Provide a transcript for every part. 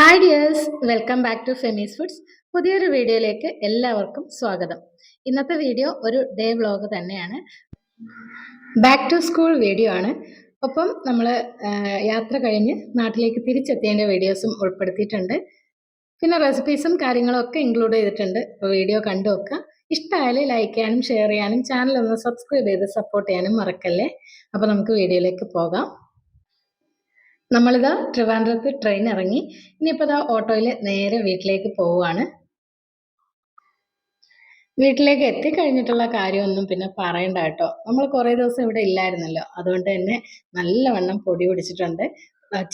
Hi dears welcome back to Femi's foods പുതിയൊരു വീഡിയോയിലേക്ക് എല്ലാവർക്കും സ്വാഗതം. ഇന്നത്തെ വീഡിയോ ഒരു ഡേ വ്ളോഗ് തന്നെയാണ്. ബാക്ക് ടു സ്കൂൾ വീഡിയോ ആണ്. ഒപ്പം നമ്മൾ യാത്ര കഴിഞ്ഞ് നാട്ടിലേക്ക് തിരിച്ചെത്തിയതിന്റെ വീഡിയോസും ഉൾപ്പെടുത്തിയിട്ടുണ്ട്. പിന്നെ റെസിപ്പീസും കാര്യങ്ങളും ഒക്കെ ഇൻക്ലൂഡ് ചെയ്തിട്ടുണ്ട്. അപ്പോൾ വീഡിയോ കണ്ടു നോക്കുക. ഇഷ്ടമായാൽ ലൈക്ക് ചെയ്യാനും ഷെയർ ചെയ്യാനും ചാനൽ ഒന്ന് സബ്സ്ക്രൈബ് ചെയ്ത് സപ്പോർട്ട് ചെയ്യാനും മറക്കല്ലേ? അപ്പോൾ നമുക്ക് വീഡിയോയിലേക്ക് പോകാം. നമ്മളിതാ ട്രിവാൻഡ്രത്ത് ട്രെയിൻ ഇറങ്ങി. ഇനിയിപ്പോൾ ഇതാ ഓട്ടോയിൽ നേരെ വീട്ടിലേക്ക് പോവുകയാണ് വീട്ടിലേക്ക് എത്തിക്കഴിഞ്ഞിട്ടുള്ള കാര്യമൊന്നും പിന്നെ പറയണ്ട കേട്ടോ. നമ്മൾ കുറേ ദിവസം ഇവിടെ ഇല്ലായിരുന്നല്ലോ. അതുകൊണ്ട് തന്നെ നല്ലവണ്ണം പൊടി പിടിച്ചിട്ടുണ്ട്.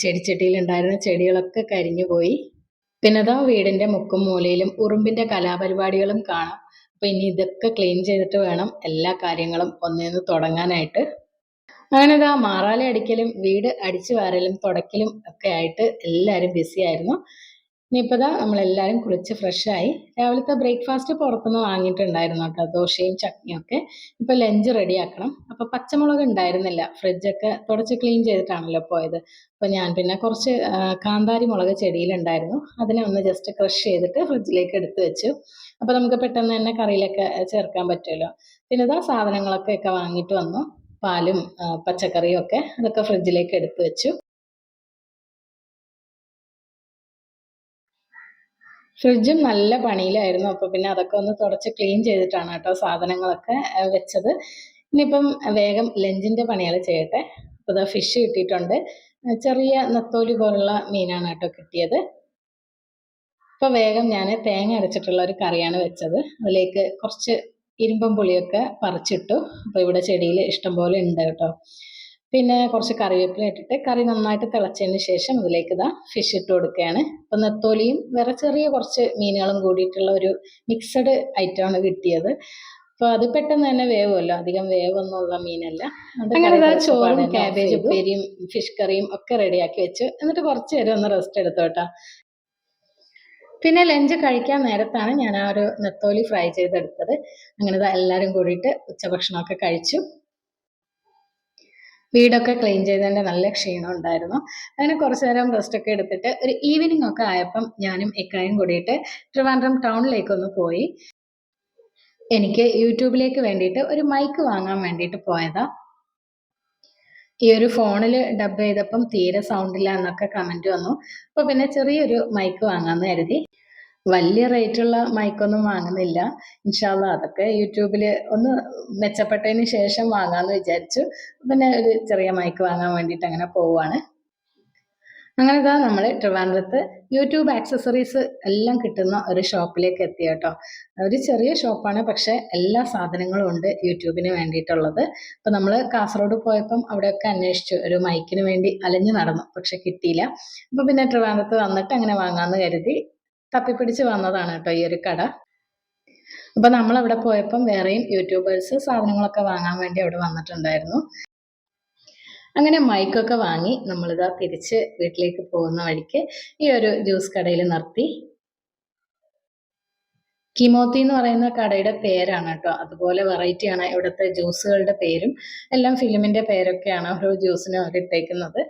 ചെടിച്ചട്ടിയിലുണ്ടായിരുന്ന ചെടികളൊക്കെ കരിഞ്ഞു പോയി. പിന്നെ ഇതാ വീടിന്റെ മുക്കും മൂലയിലും ഉറുമ്പിന്റെ കലാപരിപാടികളും കാണാം. അപ്പൊ ഇനി ഇതൊക്കെ ക്ലീൻ ചെയ്തിട്ട് വേണം എല്ലാ കാര്യങ്ങളും ഒന്നേന്ന് തുടങ്ങാനായിട്ട്. അങ്ങനെ ഇതാ മാറാല അടിക്കലും വീട് അടിച്ചു വാരലും തുടക്കലും ഒക്കെ ആയിട്ട് എല്ലാവരും ബിസി ആയിരുന്നു. ഇനിയിപ്പോൾ ഇതാ നമ്മളെല്ലാവരും കുളിച്ച് ഫ്രഷായി രാവിലത്തെ ബ്രേക്ക്ഫാസ്റ്റ് പുറത്തുനിന്ന് വാങ്ങിയിട്ടുണ്ടായിരുന്നു കേട്ടോ ദോശയും ചട്നിയും ഒക്കെ. ഇപ്പോൾ ലഞ്ച് റെഡിയാക്കണം അപ്പോൾ പച്ചമുളക് ഉണ്ടായിരുന്നില്ല. ഫ്രിഡ്ജൊക്കെ തുടച്ച് ക്ലീൻ ചെയ്തിട്ടാണല്ലോ പോയത്. അപ്പോൾ ഞാൻ പിന്നെ കുറച്ച് കാന്താരി മുളക് ചെടിയിലുണ്ടായിരുന്നു. അതിനെ ഒന്ന് ജസ്റ്റ് ക്രഷ് ചെയ്തിട്ട് ഫ്രിഡ്ജിലേക്ക് എടുത്തു വെച്ചു. അപ്പോൾ നമുക്ക് പെട്ടെന്ന് തന്നെ കറിയിലൊക്കെ ചേർക്കാൻ പറ്റുമല്ലോ. പിന്നെ ഇതാ സാധനങ്ങളൊക്കെ ഒക്കെ വാങ്ങിയിട്ട് വന്നു. പാലും പച്ചക്കറിയും ഒക്കെ അതൊക്കെ ഫ്രിഡ്ജിലേക്ക് എടുത്തു വെച്ചു. ഫ്രിഡ്ജും നല്ല പണിയിലായിരുന്നു. അപ്പോൾ പിന്നെ അതൊക്കെ ഒന്ന് തുടച്ച് ക്ലീൻ ചെയ്തിട്ടാണ് കേട്ടോ സാധനങ്ങളൊക്കെ വെച്ചത്. ഇനിയിപ്പം വേഗം ലഞ്ചിന്റെ പണികൾ ചെയ്യട്ടെ. അപ്പോൾ ഇതാ ഫിഷ് കിട്ടിയിട്ടുണ്ട്. ചെറിയ നത്തോലി പോലുള്ള മീനാണ് കേട്ടോ കിട്ടിയത്. അപ്പോൾ വേഗം ഞാൻ തേങ്ങ അരച്ചിട്ടുള്ള ഒരു കറിയാണ് വെച്ചത്. അതിലേക്ക് കുറച്ച് ഇരുമ്പം പുളിയൊക്കെ പറിച്ചിട്ടു. അപ്പോൾ ഇവിടെ ചെടിയിൽ ഇഷ്ടംപോലെ ഉണ്ട് കേട്ടോ. പിന്നെ കുറച്ച് കറിവേപ്പില ഇട്ടിട്ട് കറി നന്നായിട്ട് തിളച്ചതിന് ശേഷം അതിലേക്ക് ഇതാ ഫിഷ് ഇട്ട് കൊടുക്കുകയാണ്. അപ്പോൾ നെത്തോലിയും വേറെ ചെറിയ കുറച്ച് മീനുകളും കൂടിയിട്ടുള്ള ഒരു മിക്സഡ് ഐറ്റം ആണ് കിട്ടിയത്. അപ്പോൾ അത് പെട്ടെന്ന് തന്നെ വേവുമല്ലോ. അധികം വേവൊന്നുമുള്ള മീനല്ല. അങ്ങനെ ചോറും cabbage ഉപ്പേരിയും ഫിഷ് കറിയും ഒക്കെ റെഡിയാക്കി വെച്ചു. എന്നിട്ട് കുറച്ച് നേരം ഒന്ന് റെസ്റ്റ് എടുത്തു കേട്ടോ. പിന്നെ ലഞ്ച് കഴിക്കാൻ നേരത്താണ് ഞാൻ ആ ഒരു നെത്തോലി ഫ്രൈ ചെയ്തെടുത്തത്. അങ്ങനെ എല്ലാവരും കൂടിയിട്ട് ഉച്ചഭക്ഷണമൊക്കെ കഴിച്ചു. വീടൊക്കെ ക്ലീൻ ചെയ്തതിന്റെ നല്ല ക്ഷീണം ഉണ്ടായിരുന്നു. അങ്ങനെ കുറച്ച് നേരം റെസ്റ്റൊക്കെ എടുത്തിട്ട് ഒരു ഈവനിങ് ഒക്കെ ആയപ്പം ഞാനും ഇക്കായും കൂടിയിട്ട് ട്രിവാൻഡ്രം ടൗണിലേക്കൊന്ന് പോയി. എനിക്ക് യൂട്യൂബിലേക്ക് വേണ്ടിയിട്ട് ഒരു മൈക്ക് വാങ്ങാൻ വേണ്ടിയിട്ട് പോയതാ. ഈ ഒരു ഫോണിൽ ഡബ് ചെയ്തപ്പം തീരെ സൗണ്ട് ഇല്ല എന്നൊക്കെ കമന്റ് വന്നു. അപ്പോൾ പിന്നെ ചെറിയൊരു മൈക്ക് വാങ്ങാമെന്ന് കരുതി. വലിയ റേറ്റുള്ള മൈക്കൊന്നും വാങ്ങുന്നില്ല. ഇൻഷാല്ല അതൊക്കെ യൂട്യൂബിൽ ഒന്ന് മെച്ചപ്പെട്ടതിന് ശേഷം വാങ്ങാന്ന് വിചാരിച്ചു. പിന്നെ ഒരു ചെറിയ മൈക്ക് വാങ്ങാൻ വേണ്ടിയിട്ട് അങ്ങനെ പോവുകയാണ് അങ്ങനെ ഇതാ നമ്മൾ ട്രിവാൻഡ്രത്ത് യൂട്യൂബ് ആക്സസറീസ് എല്ലാം കിട്ടുന്ന ഒരു ഷോപ്പിലേക്ക് എത്തി കേട്ടോ ഒരു ചെറിയ ഷോപ്പാണ് പക്ഷെ എല്ലാ സാധനങ്ങളും ഉണ്ട് യൂട്യൂബിന് വേണ്ടിയിട്ടുള്ളത്. അപ്പോൾ നമ്മൾ കാസർഗോഡ് പോയപ്പം അവിടെയൊക്കെ അന്വേഷിച്ചു. ഒരു മൈക്കിന് വേണ്ടി അലഞ്ഞു നടന്നു പക്ഷെ കിട്ടിയില്ല. അപ്പോൾ പിന്നെ ട്രിവാൻഡ്രത്ത് വന്നിട്ട് അങ്ങനെ വാങ്ങാമെന്ന് കരുതി തപ്പിപ്പിടിച്ച് വന്നതാണ് കേട്ടോ ഈ ഒരു കട. അപ്പോൾ നമ്മളവിടെ പോയപ്പം വേറെയും യൂട്യൂബേഴ്സ് സാധനങ്ങളൊക്കെ വാങ്ങാൻ വേണ്ടി അവിടെ വന്നിട്ടുണ്ടായിരുന്നു. അങ്ങനെ മൈക്കൊക്കെ വാങ്ങി നമ്മളിതാ തിരിച്ച് വീട്ടിലേക്ക് പോകുന്ന വഴിക്ക് ഈ ഒരു ജ്യൂസ് കടയിൽ നിർത്തി. കിമോത്തി എന്ന് പറയുന്ന കടയുടെ പേരാണ് കേട്ടോ. അതുപോലെ വെറൈറ്റി ആണ് ഇവിടുത്തെ ജ്യൂസുകളുടെ പേരും. എല്ലാം ഫിലിമിന്റെ പേരൊക്കെയാണ് ഓരോ ജ്യൂസിനും അവർ ഇട്ടേക്കുന്നത്.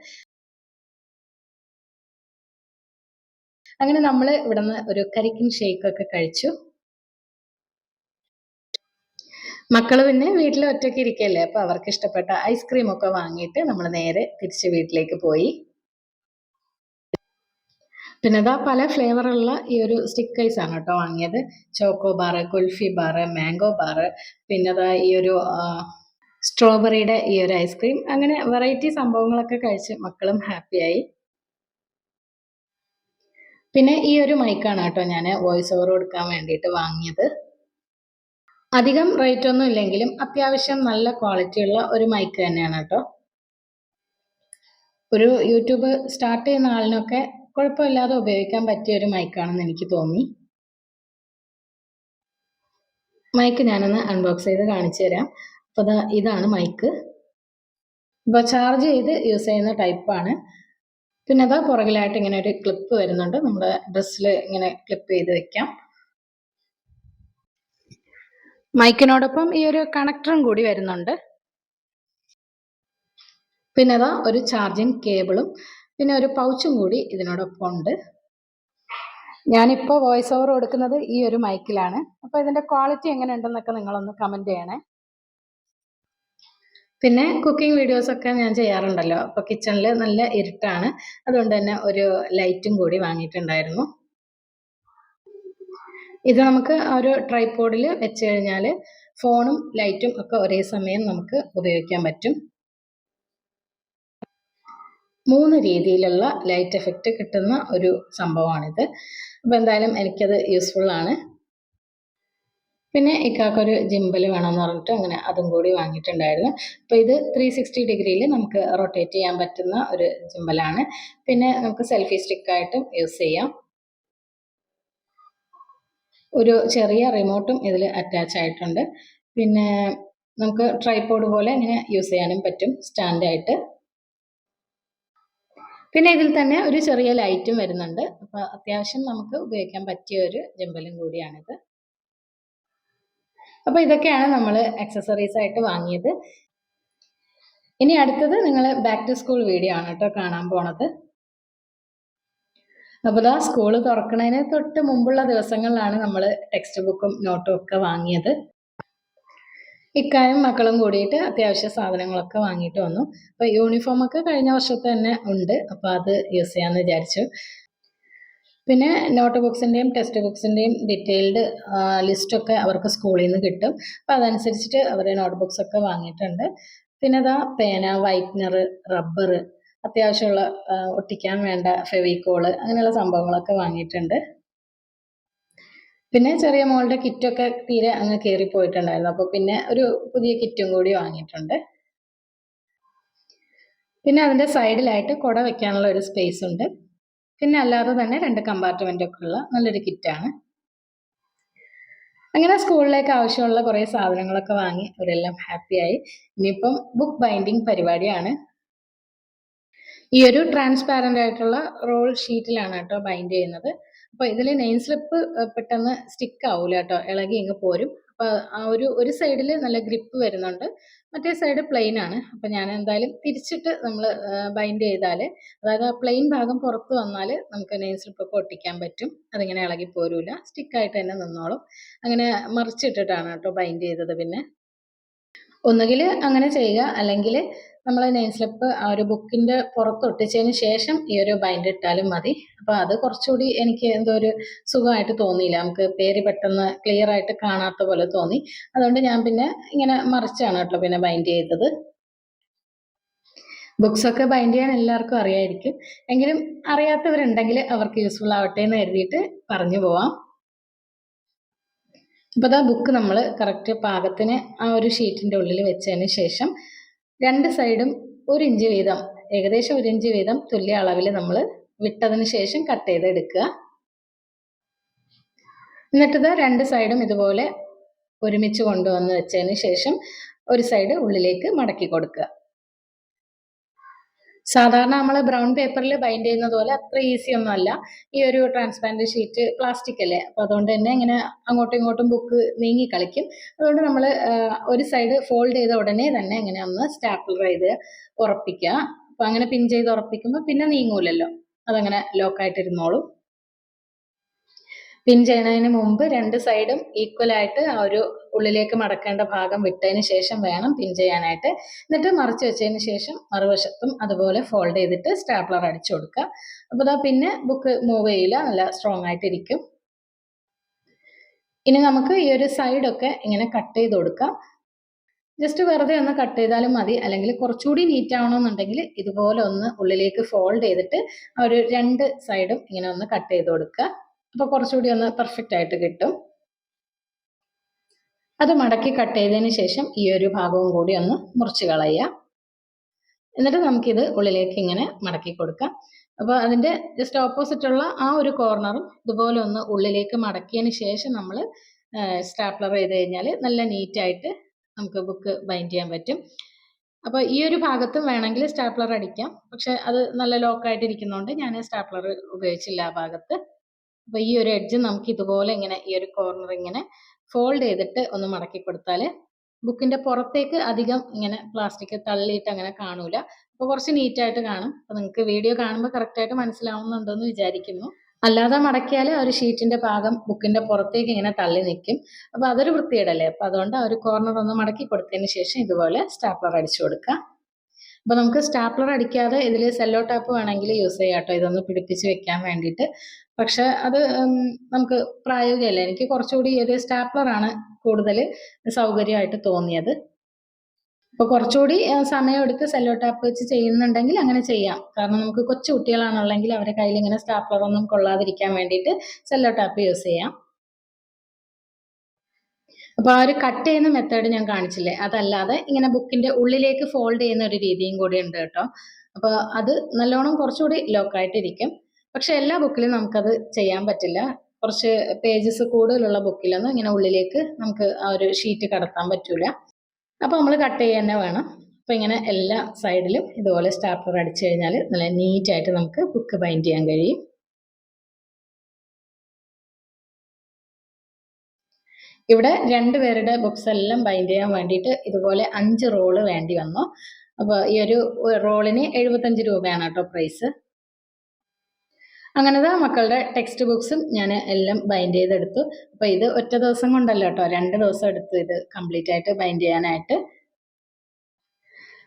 അങ്ങനെ നമ്മൾ ഇവിടുന്ന് ഒരു കരിക്കിൻ ഷേക്ക് ഒക്കെ കഴിച്ചു. മക്കൾ പിന്നെ വീട്ടിൽ ഒറ്റയ്ക്ക് ഇരിക്കല്ലേ അപ്പൊ അവർക്ക് ഇഷ്ടപ്പെട്ട ഐസ്ക്രീം ഒക്കെ വാങ്ങിയിട്ട് നമ്മൾ നേരെ തിരിച്ച് വീട്ടിലേക്ക് പോയി. പിന്നെ അതാ പല ഫ്ലേവറുള്ള ഈ ഒരു സ്റ്റിക്ക് ഐസ് ആണ് കേട്ടോ വാങ്ങിയത്. Choco bar kulfi bar mango bar പിന്നെ അതാ ഈ ഒരു സ്ട്രോബെറിയുടെ ഈ ഒരു ഐസ്ക്രീം അങ്ങനെ വെറൈറ്റി സംഭവങ്ങളൊക്കെ കഴിച്ച് മക്കളും ഹാപ്പിയായി പിന്നെ ഈ ഒരു മൈക്കാണ് കേട്ടോ ഞാൻ വോയിസ് ഓവർ കൊടുക്കാൻ വേണ്ടിയിട്ട് വാങ്ങിയത്. അധികം റേറ്റ് ഒന്നും ഇല്ലെങ്കിലും അത്യാവശ്യം നല്ല ക്വാളിറ്റി ഉള്ള ഒരു മൈക്ക് തന്നെയാണ് കേട്ടോ ഒരു യൂട്യൂബ് സ്റ്റാർട്ട് ചെയ്യുന്ന ആളിനൊക്കെ കുഴപ്പമില്ലാതെ ഉപയോഗിക്കാൻ പറ്റിയ ഒരു മൈക്കാണെന്ന് എനിക്ക് തോന്നി. മൈക്ക് ഞാനൊന്ന് അൺബോക്സ് ചെയ്ത് കാണിച്ചു തരാം. അപ്പോൾ ഇതാണ് മൈക്ക് ഇപ്പോൾ ചാർജ് ചെയ്ത് യൂസ് ചെയ്യുന്ന ടൈപ്പാണ് പിന്നെ അതാ പുറകിലായിട്ട് ഇങ്ങനെ ഒരു ക്ലിപ്പ് വരുന്നുണ്ട്. നമ്മുടെ ഡ്രസ്സിൽ ഇങ്ങനെ ക്ലിപ്പ് ചെയ്ത് വെക്കാം. മൈക്കിനോടൊപ്പം ഈ ഒരു കണക്ടറും കൂടി വരുന്നുണ്ട്. പിന്നെ അതാ ഒരു ചാർജിങ് കേബിളും പിന്നെ ഒരു പൗച്ചും കൂടി ഇതിനോടൊപ്പം ഉണ്ട്. ഞാനിപ്പോൾ വോയിസ് ഓവർ കൊടുക്കുന്നത് ഈ ഒരു മൈക്കിലാണ്. അപ്പോൾ ഇതിന്റെ ക്വാളിറ്റി എങ്ങനെ ഉണ്ടെന്നൊക്കെ നിങ്ങളൊന്ന് കമന്റ് ചെയ്യണേ. പിന്നെ കുക്കിംഗ് വീഡിയോസൊക്കെ ഞാൻ ചെയ്യാറുണ്ടല്ലോ. അപ്പോൾ കിച്ചണിൽ നല്ല ഇരുട്ടാണ്. അതുകൊണ്ട് തന്നെ ഒരു ലൈറ്റും കൂടി വാങ്ങിയിട്ടുണ്ടായിരുന്നു. ഇത് നമുക്ക് ഒരു ട്രൈപോഡിൽ വെച്ച് കഴിഞ്ഞാൽ ഫോണും ലൈറ്റും ഒക്കെ ഒരേ സമയം നമുക്ക് ഉപയോഗിക്കാൻ പറ്റും. മൂന്ന് രീതിയിലുള്ള ലൈറ്റ് എഫക്റ്റ് കിട്ടുന്ന ഒരു സംഭവമാണിത്. അപ്പോൾ എന്തായാലും എനിക്കത് യൂസ്ഫുൾ ആണ്. പിന്നെ ഇക്കാക്കൊരു ജിമ്പൽ വേണമെന്ന് പറഞ്ഞിട്ട് അങ്ങനെ അതും കൂടി വാങ്ങിയിട്ടുണ്ടായിരുന്നു. അപ്പോൾ ഇത് ത്രീ സിക്സ്റ്റി ഡിഗ്രിയിൽ നമുക്ക് റൊട്ടേറ്റ് ചെയ്യാൻ പറ്റുന്ന ഒരു ജിമ്പലാണ് പിന്നെ നമുക്ക് സെൽഫി സ്റ്റിക്കായിട്ടും യൂസ് ചെയ്യാം. ഒരു ചെറിയ റിമോട്ടും ഇതിൽ അറ്റാച്ച് ആയിട്ടുണ്ട്. പിന്നെ നമുക്ക് ട്രൈപോഡ് പോലെ ഇങ്ങനെ യൂസ് ചെയ്യാനും പറ്റും സ്റ്റാൻഡായിട്ട് പിന്നെ ഇതിൽ തന്നെ ഒരു ചെറിയ ലൈറ്റും വരുന്നുണ്ട്. അപ്പോൾ അത്യാവശ്യം നമുക്ക് ഉപയോഗിക്കാൻ പറ്റിയ ഒരു ജമ്പലും കൂടിയാണിത്. അപ്പോൾ ഇതൊക്കെയാണ് നമ്മൾ അക്സസറീസ് ആയിട്ട് വാങ്ങിയത്. ഇനി അടുത്തത് നിങ്ങൾ ബാക്ക് ടു സ്കൂൾ വീഡിയോ ആണ് കേട്ടോ കാണാൻ പോണത്. അപ്പോൾ ആ സ്കൂൾ തുറക്കുന്നതിന് തൊട്ട് മുമ്പുള്ള ദിവസങ്ങളിലാണ് നമ്മൾ ടെക്സ്റ്റ് ബുക്കും നോട്ടും ഒക്കെ വാങ്ങിയത്. ഇക്കായും മക്കളും കൂടിയിട്ട് അത്യാവശ്യ സാധനങ്ങളൊക്കെ വാങ്ങിയിട്ട് വന്നു. അപ്പോൾ യൂണിഫോം ഒക്കെ കഴിഞ്ഞ വർഷത്തെ തന്നെ ഉണ്ട്. അപ്പോൾ അത് യൂസ് ചെയ്യാമെന്ന് വിചാരിച്ചു. പിന്നെ നോട്ട് ബുക്സിന്റെയും ടെക്സ്റ്റ് ബുക്സിന്റെയും ഡീറ്റെയിൽഡ് ലിസ്റ്റൊക്കെ അവർക്ക് സ്കൂളിൽ നിന്ന് കിട്ടും. അപ്പോൾ അതനുസരിച്ചിട്ട് അവർ നോട്ട് ബുക്സൊക്കെ വാങ്ങിയിട്ടുണ്ട്. പിന്നെ അതാ പേന വൈറ്റ്നർ റബ്ബർ അത്യാവശ്യമുള്ള ഒട്ടിക്കാൻ വേണ്ട ഫെവിക്കോൾ അങ്ങനെയുള്ള സംഭവങ്ങളൊക്കെ വാങ്ങിയിട്ടുണ്ട്. പിന്നെ ചെറിയ മോളുടെ കിറ്റൊക്കെ തീരെ അങ്ങ് കയറിപ്പോയിട്ടുണ്ടായിരുന്നു അപ്പോൾ പിന്നെ ഒരു പുതിയ കിറ്റും കൂടി വാങ്ങിയിട്ടുണ്ട്. പിന്നെ അതിന്റെ സൈഡിലായിട്ട് കുട വെക്കാനുള്ള ഒരു സ്പേസ് ഉണ്ട്. പിന്നെ അല്ലാതെ തന്നെ രണ്ട് കമ്പാർട്ട്മെന്റ് ഒക്കെ ഉള്ള നല്ലൊരു കിറ്റാണ്. അങ്ങനെ സ്കൂളിലേക്ക് ആവശ്യമുള്ള കുറേ സാധനങ്ങളൊക്കെ വാങ്ങി അവരെല്ലാം ഹാപ്പിയായി. ഇനിയിപ്പം ബുക്ക് ബൈൻഡിങ് പരിപാടിയാണ്. ഈ ഒരു ട്രാൻസ്പാരന്റ് ആയിട്ടുള്ള റോൾ ഷീറ്റിലാണ് കേട്ടോ ബൈൻഡ് ചെയ്യുന്നത്. അപ്പോൾ ഇതിൽ നെയ്ൻ സ്ലിപ്പ് പെട്ടെന്ന് സ്റ്റിക്ക് ആവില്ല കേട്ടോ. ഇളകി ഇങ്ങ് പോരും. അപ്പോൾ ആ ഒരു ഒരു സൈഡിൽ നല്ല ഗ്രിപ്പ് വരുന്നുണ്ട്. മറ്റേ സൈഡ് പ്ലെയിൻ ആണ്. അപ്പോൾ ഞാൻ എന്തായാലും തിരിച്ചിട്ട് നമ്മൾ ബൈൻഡ് ചെയ്താൽ അതായത് ആ പ്ലെയിൻ ഭാഗം പുറത്ത് വന്നാൽ നമുക്ക് നെയിം സ്ലിപ്പൊക്കെ ഒട്ടിക്കാൻ പറ്റും. അതിങ്ങനെ ഇളകി പോരൂല. സ്റ്റിക്കായിട്ട് തന്നെ നിന്നോളും. അങ്ങനെ മറിച്ചിട്ടിട്ടാണ് കേട്ടോ ബൈൻഡ് ചെയ്തത് പിന്നെ. ഒന്നുകിൽ അങ്ങനെ ചെയ്യുക. അല്ലെങ്കിൽ നമ്മൾ നെയിം സ്ലിപ്പ് ആ ഒരു ബുക്കിന്റെ പുറത്ത് ഒട്ടിച്ചതിന് ശേഷം ഈ ഒരു ബൈൻഡ് ഇട്ടാലും മതി. അപ്പോൾ അത് കുറച്ചുകൂടി എനിക്ക് എന്തോ ഒരു സുഖമായിട്ട് തോന്നിയില്ല. നമുക്ക് പേര് പെട്ടെന്ന് ക്ലിയർ ആയിട്ട് കാണാത്ത പോലെ തോന്നി. അതുകൊണ്ട് ഞാൻ പിന്നെ ഇങ്ങനെ മറിച്ചാണ് കേട്ടോ പിന്നെ ബൈൻഡ് ചെയ്തത്. ബുക്സൊക്കെ ബൈൻഡ് ചെയ്യാൻ എല്ലാവർക്കും അറിയായിരിക്കും. എങ്കിലും അറിയാത്തവരുണ്ടെങ്കിൽ അവർക്ക് യൂസ്ഫുൾ ആവട്ടെ എന്ന് കരുതിയിട്ട് പറഞ്ഞു പോവാം. അപ്പോൾ അതാ ബുക്ക് നമ്മൾ കറക്റ്റ് പാകത്തിന് ആ ഒരു ഷീറ്റിന്റെ ഉള്ളിൽ വെച്ചതിന് ശേഷം രണ്ട് സൈഡും ഒരു ഇഞ്ച് വീതം ഏകദേശം ഒരു ഇഞ്ച് വീതം തുല്യ അളവിൽ നമ്മൾ വിട്ടതിന് ശേഷം കട്ട് ചെയ്ത് എടുക്കുക എന്നിട്ടിത് രണ്ട് സൈഡും ഇതുപോലെ ഒരുമിച്ച് കൊണ്ടുവന്ന് വെച്ചതിന് ശേഷം ഒരു സൈഡ് ഉള്ളിലേക്ക് മടക്കി കൊടുക്കുക. സാധാരണ നമ്മൾ ബ്രൗൺ പേപ്പറിൽ ബൈൻഡ് ചെയ്യുന്നത് പോലെ അത്ര ഈസി ഒന്നും അല്ല ഈ ഒരു ട്രാൻസ്പാരന്റ് ഷീറ്റ് പ്ലാസ്റ്റിക് അല്ലേ? അപ്പോൾ അതുകൊണ്ട് തന്നെ ഇങ്ങനെ അങ്ങോട്ടും ഇങ്ങോട്ടും ബുക്ക് നീങ്ങി കളിക്കും. അതുകൊണ്ട് നമ്മൾ ഒരു സൈഡ് ഫോൾഡ് ചെയ്ത ഉടനെ തന്നെ ഇങ്ങനെ ഒന്ന് സ്റ്റാപ്ലർ ചെയ്ത് ഉറപ്പിക്കുക. അപ്പോൾ അങ്ങനെ പിൻ ചെയ്ത് ഉറപ്പിക്കുമ്പോൾ പിന്നെ നീങ്ങൂലല്ലോ. അതങ്ങനെ ലോക്കായിട്ടിരുന്നോളും പിൻ ചെയ്യണതിന് മുമ്പ് രണ്ട് സൈഡും ഈക്വൽ ആയിട്ട് ആ ഒരു ഉള്ളിലേക്ക് മടക്കേണ്ട ഭാഗം വിട്ടതിന് ശേഷം വേണം പിൻ ചെയ്യാനായിട്ട്. എന്നിട്ട് മറിച്ച് വെച്ചതിന് ശേഷം മറുവശത്തും അതുപോലെ ഫോൾഡ് ചെയ്തിട്ട് സ്റ്റാപ്ലർ അടിച്ചു കൊടുക്കുക. അപ്പോൾ ഇതാ പിന്നെ ബുക്ക് മൂവ് ചെയ്യില്ല നല്ല സ്ട്രോങ് ആയിട്ടിരിക്കും. ഇനി നമുക്ക് ഈ ഒരു സൈഡൊക്കെ ഇങ്ങനെ കട്ട് ചെയ്ത് കൊടുക്കാം. ജസ്റ്റ് വെറുതെ ഒന്ന് കട്ട് ചെയ്താലും മതി. അല്ലെങ്കിൽ കുറച്ചുകൂടി നീറ്റ് ആവണമെന്നുണ്ടെങ്കിൽ ഇതുപോലെ ഒന്ന് ഉള്ളിലേക്ക് ഫോൾഡ് ചെയ്തിട്ട് ഒരു രണ്ട് സൈഡും ഇങ്ങനെ ഒന്ന് കട്ട് ചെയ്ത് കൊടുക്കുക. അപ്പോൾ കുറച്ചുകൂടി ഒന്ന് പെർഫെക്റ്റ് ആയിട്ട് കിട്ടും. അത് മടക്കി കട്ട് ചെയ്തതിന് ശേഷം ഈ ഒരു ഭാഗവും കൂടി ഒന്ന് മുറിച്ച് കളയുക. എന്നിട്ട് നമുക്കിത് ഉള്ളിലേക്ക് ഇങ്ങനെ മടക്കി കൊടുക്കാം. അപ്പോൾ അതിന്റെ ജസ്റ്റ് ഓപ്പോസിറ്റുള്ള ആ ഒരു കോർണറും ഇതുപോലെ ഒന്ന് ഉള്ളിലേക്ക് മടക്കിയതിന് ശേഷം നമ്മൾ സ്റ്റാപ്ലർ ചെയ്ത് കഴിഞ്ഞാൽ നല്ല നീറ്റായിട്ട് നമുക്ക് ബുക്ക് ബൈൻഡ് ചെയ്യാൻ പറ്റും. അപ്പോൾ ഈ ഒരു ഭാഗത്തും വേണമെങ്കിൽ സ്റ്റാപ്ലർ അടിക്കാം. പക്ഷെ അത് നല്ല ലോക്കായിട്ട് ഇരിക്കുന്നതുകൊണ്ട് ഞാൻ സ്റ്റാപ്ലർ ഉപയോഗിച്ചില്ല ആ ഭാഗത്ത്. അപ്പോൾ ഈ ഒരു എഡ്ജ് നമുക്ക് ഇതുപോലെ ഇങ്ങനെ ഈ ഒരു കോർണർ ഇങ്ങനെ ഫോൾഡ് ചെയ്തിട്ട് ഒന്ന് മടക്കി കൊടുത്താൽ ബുക്കിന്റെ പുറത്തേക്ക് അധികം ഇങ്ങനെ പ്ലാസ്റ്റിക് തള്ളിയിട്ട് അങ്ങനെ കാണൂല. അപ്പോൾ കുറച്ച് നീറ്റായിട്ട് കാണും. അപ്പോൾ നിങ്ങൾക്ക് വീഡിയോ കാണുമ്പോൾ കറക്റ്റായിട്ട് മനസ്സിലാവുന്നുണ്ടെന്ന് വിചാരിക്കുന്നു. അല്ലാതെ മടക്കിയാൽ ഒരു ഷീറ്റിന്റെ ഭാഗം ബുക്കിന്റെ പുറത്തേക്ക് ഇങ്ങനെ തള്ളി നിൽക്കും അപ്പോൾ അതൊരു വൃത്തിയിടല്ലേ അപ്പോൾ അതുകൊണ്ട് ആ ഒരു കോർണർ ഒന്ന് മടക്കി കൊടുത്തതിന് ശേഷം ഇതുപോലെ സ്റ്റാപ്ലർ അടിച്ചു കൊടുക്കുക. അപ്പോൾ നമുക്ക് സ്റ്റാപ്ലർ അടിക്കാതെ ഇതിൽ സെല്ലോ ടാപ്പ് വേണമെങ്കിൽ യൂസ് ചെയ്യാം കേട്ടോ. ഇതൊന്ന് പിടിപ്പിച്ച് വെക്കാൻ വേണ്ടിയിട്ട്. പക്ഷെ അത് നമുക്ക് പ്രായോഗികമല്ല. എനിക്ക് കുറച്ചുകൂടി ഒരു സ്റ്റാപ്ലറാണ് കൂടുതൽ സൗകര്യമായിട്ട് തോന്നിയത്. അപ്പോൾ കുറച്ചുകൂടി സമയം സമയമെടുത്ത് സെല്ലോ ടാപ്പ് വെച്ച് ചെയ്യുന്നുണ്ടെങ്കിൽ അങ്ങനെ ചെയ്യാം. കാരണം നമുക്ക് കൊച്ചു കുട്ടികളാണുള്ളെങ്കിൽ അവരെ കയ്യിൽ ഇങ്ങനെ സ്റ്റാപ്ലർ ഒന്നും കൊള്ളാതിരിക്കാൻ വേണ്ടിയിട്ട് സെല്ലോ ടാപ്പ് യൂസ് ചെയ്യാം. അപ്പോൾ ആ ഒരു കട്ട് ചെയ്യുന്ന മെത്തേഡ് ഞാൻ കാണിച്ചില്ലേ? അതല്ലാതെ ഇങ്ങനെ ബുക്കിന്റെ ഉള്ളിലേക്ക് ഫോൾഡ് ചെയ്യുന്ന ഒരു രീതിയും കൂടി ഉണ്ട് കേട്ടോ. അപ്പോൾ അത് നല്ലോണം കുറച്ചുകൂടി ലോക്കായിട്ടിരിക്കും പക്ഷെ എല്ലാ ബുക്കിലും നമുക്കത് ചെയ്യാൻ പറ്റില്ല. കുറച്ച് പേജസ് കൂടുതലുള്ള ബുക്കിലൊന്നും ഇങ്ങനെ ഉള്ളിലേക്ക് നമുക്ക് ആ ഒരു ഷീറ്റ് കടത്താൻ പറ്റൂല. അപ്പോൾ നമ്മൾ കട്ട് ചെയ്യുക തന്നെ വേണം. അപ്പോൾ ഇങ്ങനെ എല്ലാ സൈഡിലും ഇതുപോലെ സ്റ്റാപ്ലർ അടിച്ചു കഴിഞ്ഞാൽ നല്ല നീറ്റായിട്ട് നമുക്ക് ബുക്ക് ബൈൻഡ് ചെയ്യാൻ കഴിയും. ഇവിടെ രണ്ടുപേരുടെ ബുക്സ് എല്ലാം ബൈൻഡ് ചെയ്യാൻ വേണ്ടിയിട്ട് ഇതുപോലെ അഞ്ച് റോൾ വേണ്ടി വന്നു. അപ്പോൾ ഈ ഒരു റോളിന് എഴുപത്തഞ്ച് രൂപയാണ് കേട്ടോ പ്രൈസ് അങ്ങനത്തെ മക്കളുടെ ടെക്സ്റ്റ് ബുക്സും ഞാൻ എല്ലാം ബൈൻഡ് ചെയ്തെടുത്തു. അപ്പോൾ ഇത് ഒറ്റ ദിവസം കൊണ്ടല്ല കേട്ടോ രണ്ട് ദിവസം എടുത്തു ഇത് കംപ്ലീറ്റ് ആയിട്ട് ബൈൻഡ് ചെയ്യാനായിട്ട്.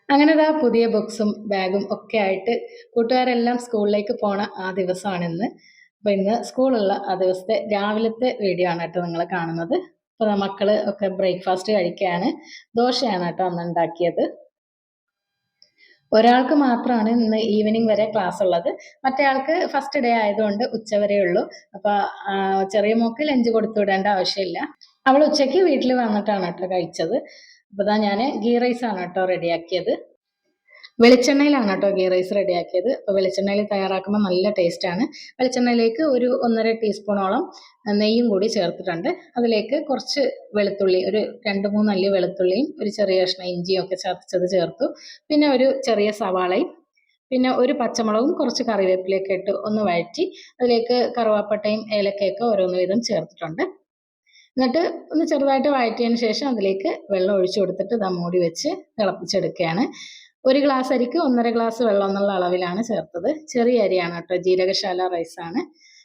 അങ്ങനെ ഇതാ പുതിയ ബുക്സും ബാഗും ഒക്കെ ആയിട്ട് കൂട്ടുകാരെല്ലാം സ്കൂളിലേക്ക് പോണ ആ ദിവസമാണ് ഇന്ന്. അപ്പോൾ ഇന്ന് സ്കൂളുള്ള ആ ദിവസത്തെ രാവിലത്തെ വീഡിയോ ആണ് കേട്ടോ നിങ്ങൾ കാണുന്നത്. അപ്പോൾ മക്കൾ ഒക്കെ ബ്രേക്ക്ഫാസ്റ്റ് കഴിക്കുകയാണ് ദോശയാണ് കേട്ടോ അന്ന് ഉണ്ടാക്കിയത്. ഒരാൾക്ക് മാത്രമാണ് ഇന്ന് ഈവനിങ് വരെ ക്ലാസ് ഉള്ളത്. മറ്റേ ആൾക്ക് ഫസ്റ്റ് ഡേ ആയതുകൊണ്ട് ഉച്ച വരെ ഉള്ളൂ. അപ്പൊ ചെറിയ മോക്ക് ലഞ്ച് കൊടുത്തു വിടേണ്ട ആവശ്യമില്ല. അവൾ ഉച്ചയ്ക്ക് വീട്ടിൽ വന്നിട്ടാണ് കേട്ടോ കഴിച്ചത്. അപ്പൊ ഇതാ ഞാൻ ഗീ റൈസ് ആണ് കേട്ടോ റെഡിയാക്കിയത് വെളിച്ചെണ്ണയിലാണ് കേട്ടോ ഗീ റൈസ് റെഡിയാക്കിയത്. അപ്പോൾ വെളിച്ചെണ്ണയിൽ തയ്യാറാക്കുമ്പോൾ നല്ല ടേസ്റ്റാണ്. വെളിച്ചെണ്ണയിലേക്ക് ഒരു ഒന്നര ടീസ്പൂണോളം നെയ്യും കൂടി ചേർത്തിട്ടുണ്ട്. അതിലേക്ക് കുറച്ച് വെളുത്തുള്ളി ഒരു രണ്ട് മൂന്ന് അല്ലി വെളുത്തുള്ളിയും ഒരു ചെറിയ കഷ്ണം ഇഞ്ചിയും ഒക്കെ ചതച്ചത് ചേർത്തു. പിന്നെ ഒരു ചെറിയ സവാളയും പിന്നെ ഒരു പച്ചമുളകും കുറച്ച് കറിവേപ്പിലേക്ക് ഇട്ട് ഒന്ന് വഴറ്റി അതിലേക്ക് കറുവാപ്പട്ടയും ഏലക്കയൊക്കെ ഓരോന്ന് വീതം ചേർത്തിട്ടുണ്ട്. എന്നിട്ട് ഒന്ന് ചെറുതായിട്ട് വഴറ്റിയതിന് ശേഷം അതിലേക്ക് വെള്ളം ഒഴിച്ചു കൊടുത്തിട്ട് ദം മൂടി വെച്ച് തിളപ്പിച്ചെടുക്കുകയാണ്. ഒരു ഗ്ലാസ് അരിക്ക് ഒന്നര ഗ്ലാസ് വെള്ളം എന്നുള്ള അളവിലാണ് ചേർത്തത്. ചെറിയ അരിയാണ് കേട്ടോ ജീരകശാല റൈസാണ്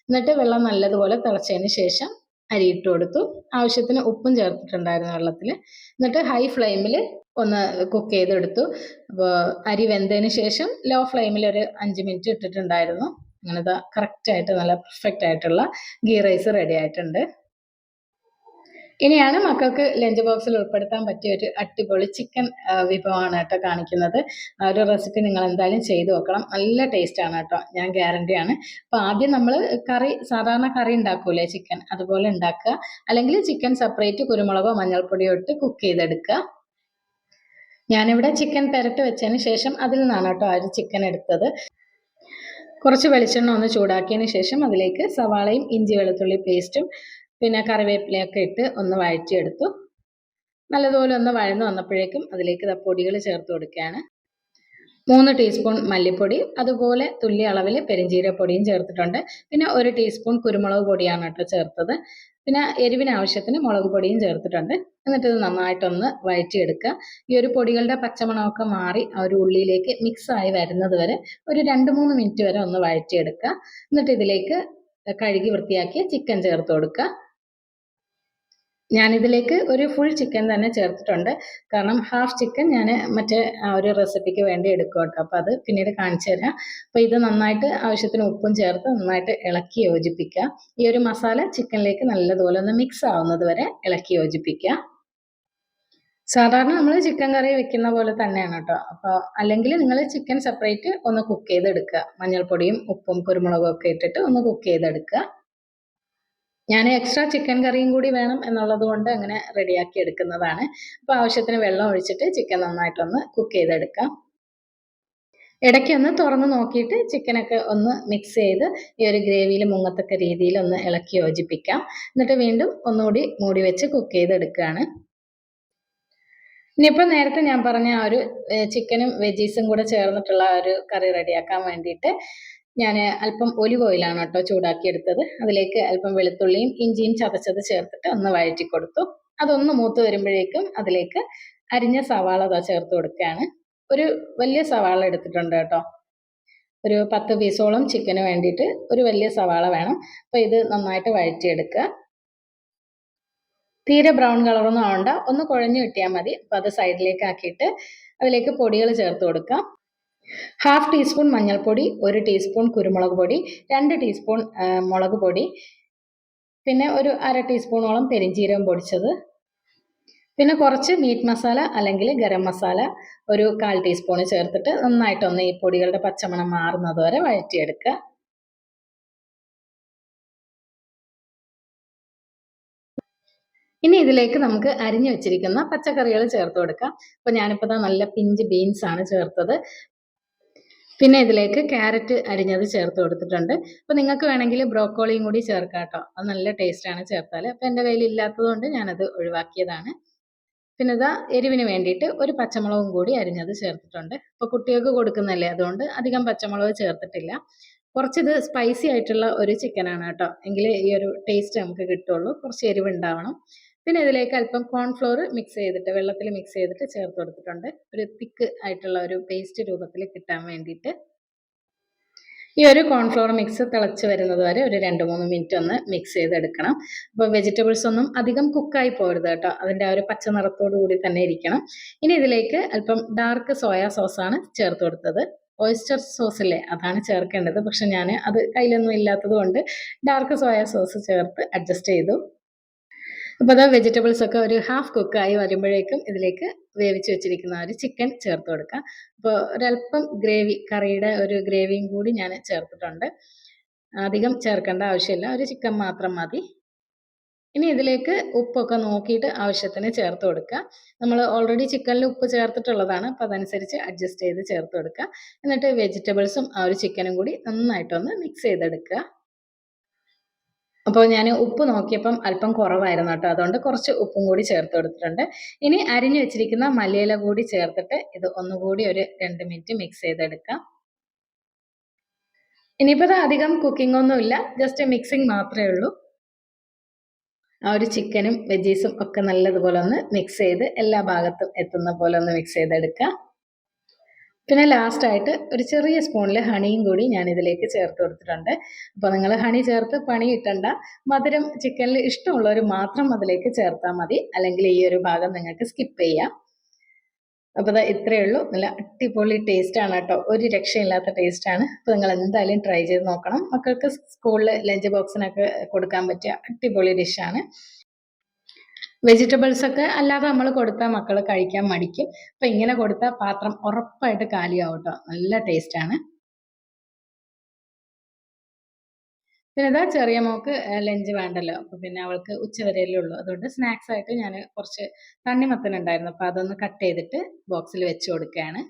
എന്നിട്ട് വെള്ളം നല്ലതുപോലെ തിളച്ചതിന് ശേഷം അരി ഇട്ട് കൊടുത്തു. ആവശ്യത്തിന് ഉപ്പും ചേർത്തിട്ടുണ്ടായിരുന്നു വെള്ളത്തിൽ എന്നിട്ട് ഹൈ ഫ്ലെയിമിൽ ഒന്ന് കുക്ക് ചെയ്തെടുത്തു. അപ്പോൾ അരി വെന്തതിന് ശേഷം ലോ ഫ്ലെയിമിൽ ഒരു അഞ്ച് മിനിറ്റ് ഇട്ടിട്ടുണ്ടായിരുന്നു. അങ്ങനെ ഇതാ കറക്റ്റായിട്ട് നല്ല പെർഫെക്റ്റ് ആയിട്ടുള്ള ഗീ റൈസ് റെഡി ആയിട്ടുണ്ട്. ഇനിയാണ് മക്കൾക്ക് ലഞ്ച് ബോക്സിൽ ഉൾപ്പെടുത്താൻ പറ്റിയ ഒരു അടിപൊളി ചിക്കൻ വിഭവമാണ് കേട്ടോ കാണിക്കുന്നത്. ആ ഒരു റെസിപ്പി നിങ്ങൾ എന്തായാലും ചെയ്തു നോക്കണം. നല്ല ടേസ്റ്റ് ആണ് കേട്ടോ. ഞാൻ ഗ്യാരണ്ടിയാണ് അപ്പോൾ ആദ്യം നമ്മൾ കറി സാധാരണ കറി ഉണ്ടാക്കൂലേ ചിക്കൻ? അതുപോലെ ഉണ്ടാക്കുക. അല്ലെങ്കിൽ ചിക്കൻ സെപ്പറേറ്റ് കുരുമുളകോ മഞ്ഞൾപ്പൊടിയോ ഇട്ട് കുക്ക് ചെയ്തെടുക്കുക. ഞാനിവിടെ ചിക്കൻ പെരട്ട് വെച്ചതിന് ശേഷം അതിൽ നിന്നാണ് കേട്ടോ ആ ഒരു ചിക്കൻ എടുത്തത്. കുറച്ച് വെളിച്ചെണ്ണ ഒന്ന് ചൂടാക്കിയതിന് ശേഷം അതിലേക്ക് സവാളയും ഇഞ്ചി വെളുത്തുള്ളി പേസ്റ്റും പിന്നെ കറിവേപ്പിലയൊക്കെ ഇട്ട് ഒന്ന് വഴറ്റിയെടുത്തു. നല്ലതുപോലെ ഒന്ന് വഴന്ന് വന്നപ്പോഴേക്കും അതിലേക്ക് പൊടികൾ ചേർത്ത് കൊടുക്കുകയാണ്. മൂന്ന് ടീസ്പൂൺ മല്ലിപ്പൊടി അതുപോലെ തുല്യ അളവിൽ പെരിഞ്ചീരപ്പൊടിയും ചേർത്തിട്ടുണ്ട്. പിന്നെ ഒരു ടീസ്പൂൺ കുരുമുളക് പൊടിയാണ് കേട്ടോ ചേർത്തത്. പിന്നെ എരിവിന് ആവശ്യത്തിന് മുളക് പൊടിയും ചേർത്തിട്ടുണ്ട്. എന്നിട്ട് ഇത് നന്നായിട്ടൊന്ന് വഴറ്റിയെടുക്കുക. ഈ ഒരു പൊടികളുടെ പച്ചമണമൊക്കെ മാറി ആ ഒരു ഉള്ളിയിലേക്ക് മിക്സ് ആയി വരുന്നത് വരെ ഒരു രണ്ട് മൂന്ന് മിനിറ്റ് വരെ ഒന്ന് വഴറ്റിയെടുക്കുക. എന്നിട്ട് ഇതിലേക്ക് കഴുകി വൃത്തിയാക്കിയ ചിക്കൻ ചേർത്ത് കൊടുക്കുക. ഞാനിതിലേക്ക് ഒരു ഫുൾ ചിക്കൻ തന്നെ ചേർത്തിട്ടുണ്ട്. കാരണം ഹാഫ് ചിക്കൻ ഞാൻ മറ്റേ ആ ഒരു റെസിപ്പിക്ക് വേണ്ടി എടുക്കും കേട്ടോ അപ്പോൾ അത് പിന്നീട് കാണിച്ചു തരാം. അപ്പോൾ ഇത് നന്നായിട്ട് ആവശ്യത്തിന് ഉപ്പും ചേർത്ത് നന്നായിട്ട് ഇളക്കി യോജിപ്പിക്കുക. ഈ ഒരു മസാല ചിക്കനിലേക്ക് നല്ലതുപോലെ ഒന്ന് മിക്സ് ആവുന്നത് വരെ ഇളക്കി യോജിപ്പിക്കുക. സാധാരണ നമ്മൾ ചിക്കൻ കറി വെക്കുന്ന പോലെ തന്നെയാണ് കേട്ടോ. അപ്പോൾ അല്ലെങ്കിൽ നിങ്ങൾ ചിക്കൻ സെപ്പറേറ്റ് ഒന്ന് കുക്ക് ചെയ്തെടുക്കുക. മഞ്ഞൾപ്പൊടിയും ഉപ്പും കുരുമുളകും ഒക്കെ ഇട്ടിട്ട് ഒന്ന് കുക്ക് ചെയ്തെടുക്കുക. ഞാൻ എക്സ്ട്രാ ചിക്കൻ കറിയും കൂടി വേണം എന്നുള്ളത് കൊണ്ട് അങ്ങനെ റെഡിയാക്കി എടുക്കുന്നതാണ്. അപ്പോൾ ആവശ്യത്തിന് വെള്ളം ഒഴിച്ചിട്ട് ചിക്കൻ നന്നായിട്ടൊന്ന് കുക്ക് ചെയ്തെടുക്കാം. ഇടയ്ക്ക് ഒന്ന് തുറന്ന് നോക്കിയിട്ട് ചിക്കനൊക്കെ ഒന്ന് മിക്സ് ചെയ്ത് ഈ ഒരു ഗ്രേവിയിൽ മുങ്ങത്തക്ക രീതിയിൽ ഒന്ന് ഇളക്കി യോജിപ്പിക്കാം. എന്നിട്ട് വീണ്ടും ഒന്നുകൂടി മൂടി വെച്ച് കുക്ക് ചെയ്തെടുക്കുകയാണ്. ഇനിയിപ്പോൾ നേരത്തെ ഞാൻ പറഞ്ഞ ആ ഒരു ചിക്കനും വെജീസും കൂടെ ചേർന്നിട്ടുള്ള ഒരു കറി റെഡിയാക്കാൻ വേണ്ടിയിട്ട് ഞാൻ അല്പം ഒലിവ് ഓയിലാണ് കേട്ടോ ചൂടാക്കിയെടുത്തത് അതിലേക്ക് അല്പം വെളുത്തുള്ളിയും ഇഞ്ചിയും ചതച്ചത് ചേർത്തിട്ട് ഒന്ന് വഴറ്റി കൊടുത്തു. അതൊന്ന് മൂത്ത് വരുമ്പോഴേക്കും അതിലേക്ക് അരിഞ്ഞ സവാള ചേർത്ത് കൊടുക്കുകയാണ്. ഒരു വലിയ സവാള എടുത്തിട്ടുണ്ട് കേട്ടോ. ഒരു പത്ത് പീസോളം ചിക്കന് വേണ്ടിയിട്ട് ഒരു വലിയ സവാള വേണം. അപ്പോൾ ഇത് നന്നായിട്ട് വഴറ്റിയെടുക്കുക. തീരെ ബ്രൗൺ കളറൊന്നും ആവണ്ട. ഒന്ന് കുഴഞ്ഞു കിട്ടിയാൽ മതി. അപ്പോൾ അത് സൈഡിലേക്ക് ആക്കിയിട്ട് അതിലേക്ക് പൊടികൾ ചേർത്ത് കൊടുക്കാം. ഹാഫ് ടീസ്പൂൺ മഞ്ഞൾപ്പൊടി ഒരു ടീസ്പൂൺ കുരുമുളക് പൊടി രണ്ട് ടീസ്പൂൺ മുളക് പൊടി പിന്നെ ഒരു അര ടീസ്പൂണോളം പെരിഞ്ചീരകം പൊടിച്ചത്. പിന്നെ കുറച്ച് മീറ്റ് മസാല അല്ലെങ്കിൽ ഗരം മസാല ഒരു കാൽ ടീസ്പൂൺ ചേർത്തിട്ട് നന്നായിട്ടൊന്ന് ഈ പൊടികളുടെ പച്ചമണം മാറുന്നത് വരെ വഴറ്റിയെടുക്കുക. ഇനി ഇതിലേക്ക് നമുക്ക് അരിഞ്ഞു വെച്ചിരിക്കുന്ന പച്ചക്കറികൾ ചേർത്ത് കൊടുക്കാം. അപ്പോൾ ഞാനിപ്പോൾ നല്ല പിഞ്ച് ബീൻസ് ആണ് ചേർത്തത്. പിന്നെ ഇതിലേക്ക് ക്യാരറ്റ് അരിഞ്ഞത് ചേർത്ത് കൊടുത്തിട്ടുണ്ട്. അപ്പോൾ നിങ്ങൾക്ക് വേണമെങ്കിൽ ബ്രോക്കോളിയും കൂടി ചേർക്കാട്ടോ. കേട്ടോ അത് നല്ല ടേസ്റ്റാണ് ചേർത്താൽ അപ്പോൾ എന്റെ കയ്യിൽ ഇല്ലാത്തതുകൊണ്ട് ഞാനത് ഒഴിവാക്കിയതാണ്. പിന്നെ ഇതാ എരിവിന് വേണ്ടിയിട്ട് ഒരു പച്ചമുളകും കൂടി അരിഞ്ഞത് ചേർത്തിട്ടുണ്ട്. അപ്പോൾ കുട്ടികൾക്ക് കൊടുക്കുന്നതല്ലേ അതുകൊണ്ട് അധികം പച്ചമുളക് ചേർത്തിട്ടില്ല. കുറച്ചിത് സ്പൈസി ആയിട്ടുള്ള ഒരു ചിക്കനാണ് കേട്ടോ. എങ്കിൽ ഈ ഒരു ടേസ്റ്റ് നമുക്ക് കിട്ടുള്ളൂ. കുറച്ച് എരിവ് ഉണ്ടാവണം. പിന്നെ ഇതിലേക്ക് അല്പം കോൺഫ്ലോർ മിക്സ് ചെയ്തിട്ട് വെള്ളത്തിൽ മിക്സ് ചെയ്തിട്ട് ചേർത്ത് കൊടുത്തിട്ടുണ്ട്. ഒരു തിക്ക് ആയിട്ടുള്ള ഒരു പേസ്റ്റ് രൂപത്തിൽ കിട്ടാൻ വേണ്ടിയിട്ട്. ഈ ഒരു കോൺഫ്ലോർ മിക്സ് തിളച്ച് വരുന്നത് വരെ ഒരു രണ്ട് മൂന്ന് മിനിറ്റ് ഒന്ന് മിക്സ് ചെയ്തെടുക്കണം. അപ്പോൾ വെജിറ്റബിൾസ് ഒന്നും അധികം കുക്കായി പോരുത് കേട്ടോ. അതിന്റെ ആ ഒരു പച്ച നിറത്തോടു കൂടി തന്നെ ഇരിക്കണം. ഇനി ഇതിലേക്ക് അല്പം ഡാർക്ക് സോയാ സോസാണ് ചേർത്ത് കൊടുത്തത്. ഓയിസ്റ്റർ സോസ് ഇല്ലേ അതാണ് ചേർക്കേണ്ടത്. പക്ഷെ ഞാൻ അത് കയ്യിലൊന്നും ഇല്ലാത്തത് കൊണ്ട് ഡാർക്ക് സോയാ സോസ് ചേർത്ത് അഡ്ജസ്റ്റ് ചെയ്തു. അപ്പോൾ അതാ വെജിറ്റബിൾസ് ഒക്കെ ഒരു ഹാഫ് കുക്ക് ആയി വരുമ്പോഴേക്കും ഇതിലേക്ക് വേവിച്ച് വെച്ചിരിക്കുന്ന ഒരു ചിക്കൻ ചേർത്ത് കൊടുക്കുക അപ്പോൾ ഒരല്പം ഗ്രേവി കറിയുടെ ഒരു ഗ്രേവിയും കൂടി ഞാൻ ചേർത്തിട്ടുണ്ട്. അധികം ചേർക്കേണ്ട ആവശ്യമില്ല. ഒരു ചിക്കൻ മാത്രം മതി. ഇനി ഇതിലേക്ക് ഉപ്പൊക്കെ നോക്കിയിട്ട് ആവശ്യത്തിന് ചേർത്ത് കൊടുക്കുക നമ്മൾ ഓൾറെഡി ചിക്കനിൽ ഉപ്പ് ചേർത്തിട്ടുള്ളതാണ്. അപ്പോൾ അതനുസരിച്ച് അഡ്ജസ്റ്റ് ചെയ്ത് ചേർത്ത് കൊടുക്കുക എന്നിട്ട് വെജിറ്റബിൾസും ആ ഒരു ചിക്കനും കൂടി നന്നായിട്ടൊന്ന് മിക്സ് ചെയ്തെടുക്കുക. അപ്പോൾ ഞാൻ ഉപ്പ് നോക്കിയപ്പം അല്പം കുറവായിരുന്നു കേട്ടോ. അതുകൊണ്ട് കുറച്ച് ഉപ്പും കൂടി ചേർത്ത് കൊടുത്തിട്ടുണ്ട്. ഇനി അരിഞ്ഞു വെച്ചിരിക്കുന്ന മല്ലിയില കൂടി ചേർത്തിട്ട് ഇത് ഒന്നുകൂടി ഒരു രണ്ട് മിനിറ്റ് മിക്സ് ചെയ്തെടുക്കാം. ഇനിയിപ്പോൾ ഇത് അധികം കുക്കിംഗ് ഒന്നുമില്ല ജസ്റ്റ് മിക്സിങ് മാത്രമേ ഉള്ളൂ. ആ ഒരു ചിക്കനും വെജീസും ഒക്കെ നല്ലതുപോലെ ഒന്ന് മിക്സ് ചെയ്ത് എല്ലാ ഭാഗത്തും എത്തുന്ന പോലെ ഒന്ന് മിക്സ് ചെയ്തെടുക്കുക പിന്നെ ലാസ്റ്റ് ആയിട്ട് ഒരു ചെറിയ സ്പൂണിൽ ഹണിയും കൂടി ഞാൻ ഇതിലേക്ക് ചേർത്ത് കൊടുത്തിട്ടുണ്ട്. അപ്പോൾ നിങ്ങൾ ഹണി ചേർത്ത് പണി കിട്ടണ്ട മധുരം ചിക്കനിൽ ഇഷ്ടമുള്ളവർ മാത്രം അതിലേക്ക് ചേർത്താൽ മതി. അല്ലെങ്കിൽ ഈ ഒരു ഭാഗം നിങ്ങൾക്ക് സ്കിപ്പ് ചെയ്യാം. അപ്പോൾ ഇത്രയേ ഉള്ളൂ. നല്ല അടിപൊളി ടേസ്റ്റ് ആണ് കേട്ടോ. ഒരു രക്ഷയില്ലാത്ത ടേസ്റ്റ് ആണ്. അപ്പോൾ നിങ്ങൾ എന്തായാലും ട്രൈ ചെയ്ത് നോക്കണം. മക്കൾക്ക് സ്കൂളിൽ ലഞ്ച് ബോക്സിനൊക്കെ കൊടുക്കാൻ പറ്റിയ അടിപൊളി ഡിഷാണ് വെജിറ്റബിൾസ് ഒക്കെ അല്ലാതെ നമ്മൾ കൊടുത്താൽ മക്കൾ കഴിക്കാൻ മടിക്കും. അപ്പം ഇങ്ങനെ കൊടുത്താൽ പാത്രം ഉറപ്പായിട്ട് കാലിയാവും നല്ല ടേസ്റ്റ് ആണ്. പിന്നെ ഇതാ ചെറിയ മോക്ക് ലഞ്ച് വേണ്ടല്ലോ. അപ്പൊ പിന്നെ അവൾക്ക് ഉച്ചവരെയല്ലേ ഉള്ളൂ. അതുകൊണ്ട് സ്നാക്സ് ആയിട്ട് ഞാൻ കുറച്ച് തണ്ണിമത്തൻ ഉണ്ടായിരുന്നു. അപ്പൊ അതൊന്ന് കട്ട് ചെയ്തിട്ട് ബോക്സിൽ വെച്ച് കൊടുക്കുകയാണ്.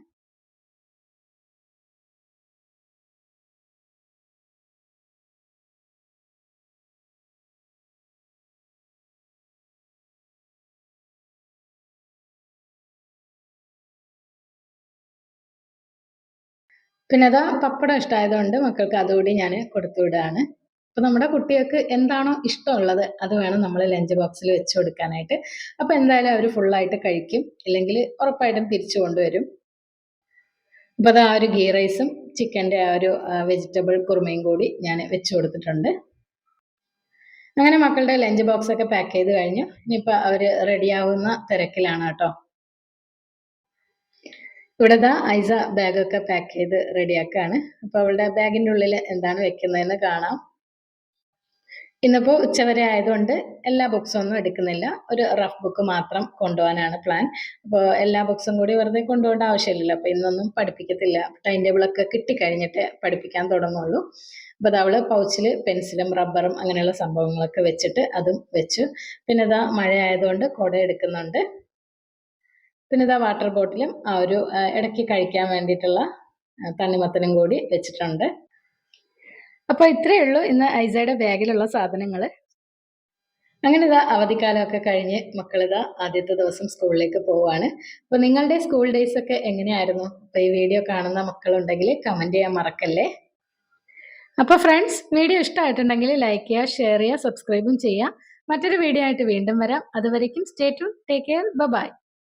പിന്നെ അതാ പപ്പടം ഇഷ്ടമായതുകൊണ്ട് മക്കൾക്ക് അതുകൂടി ഞാൻ കൊടുത്തു വിടുകയാണ്. അപ്പോൾ നമ്മുടെ കുട്ടികൾക്ക് എന്താണോ ഇഷ്ടമുള്ളത് അത് വേണം നമ്മൾ ലഞ്ച് ബോക്സിൽ വെച്ച് കൊടുക്കാനായിട്ട്. അപ്പോൾ എന്തായാലും അവർ ഫുള്ളായിട്ട് കഴിക്കും. അല്ലെങ്കിൽ ഉറപ്പായിട്ടും തിരിച്ചു കൊണ്ടുവരും. അപ്പോൾ അത് ആ ഒരു ഗീ റൈസും ചിക്കന്റെ ആ ഒരു വെജിറ്റബിൾ കുറുമയും കൂടി ഞാൻ വെച്ച് കൊടുത്തിട്ടുണ്ട്. അങ്ങനെ മക്കളുടെ ലഞ്ച് ബോക്സ് ഒക്കെ പാക്ക് ചെയ്ത് കഴിഞ്ഞു. ഇനിയിപ്പോൾ അവർ റെഡിയാവുന്ന തിരക്കിലാണ് കേട്ടോ. ഇവിടെ ദാ ഐസ ബാഗൊക്കെ പാക്ക് ചെയ്ത് റെഡിയാക്കാണ്. അപ്പോൾ അവളുടെ ബാഗിന്റെ ഉള്ളിൽ എന്താണ് വെക്കുന്നതെന്ന് കാണാം. ഇന്നിപ്പോൾ ഉച്ചവരെ ആയതുകൊണ്ട് എല്ലാ ബുക്സും ഒന്നും എടുക്കുന്നില്ല. ഒരു റഫ് ബുക്ക് മാത്രം കൊണ്ടുപോകാനാണ് പ്ലാൻ അപ്പോൾ എല്ലാ ബുക്സും കൂടി വെറുതെ കൊണ്ടുപോകേണ്ട ആവശ്യമില്ലല്ലോ. അപ്പോൾ ഇന്നൊന്നും പഠിപ്പിക്കത്തില്ല. ടൈം ടേബിളൊക്കെ കിട്ടിക്കഴിഞ്ഞിട്ട് പഠിപ്പിക്കാൻ തുടങ്ങുള്ളൂ. അപ്പോൾ അത് അവൾ പൗച്ചിൽ പെൻസിലും റബ്ബറും അങ്ങനെയുള്ള സംഭവങ്ങളൊക്കെ വെച്ചിട്ട് അതും വെച്ചു. പിന്നെ ഇതാ മഴ ആയതുകൊണ്ട് കുട എടുക്കുന്നുണ്ട് പിന്നെ ഇതാ വാട്ടർ ബോട്ടിലും ആ ഒരു ഇടയ്ക്ക് കഴിക്കാൻ വേണ്ടിയിട്ടുള്ള തണ്ണിമത്തനും കൂടി വെച്ചിട്ടുണ്ട്. അപ്പോൾ ഇത്രയേ ഉള്ളൂ ഇന്ന് ഐസയുടെ ബാഗിലുള്ള സാധനങ്ങൾ അങ്ങനെ ഇതാ അവധിക്കാലമൊക്കെ കഴിഞ്ഞ് മക്കളിതാ ആദ്യത്തെ ദിവസം സ്കൂളിലേക്ക് പോവാണ് അപ്പോൾ നിങ്ങളുടെ സ്കൂൾ ഡേയ്സ് ഒക്കെ എങ്ങനെയായിരുന്നു? അപ്പോൾ ഈ വീഡിയോ കാണുന്ന മക്കളുണ്ടെങ്കിൽ കമന്റ് ചെയ്യാൻ മറക്കല്ലേ? അപ്പോൾ ഫ്രണ്ട്സ് വീഡിയോ ഇഷ്ടമായിട്ടുണ്ടെങ്കിൽ ലൈക്ക് ചെയ്യുക ഷെയർ ചെയ്യുക സബ്സ്ക്രൈബും ചെയ്യുക. മറ്റൊരു വീഡിയോ ആയിട്ട് വീണ്ടും വരാം. അതുവരേക്കും stay to take care bye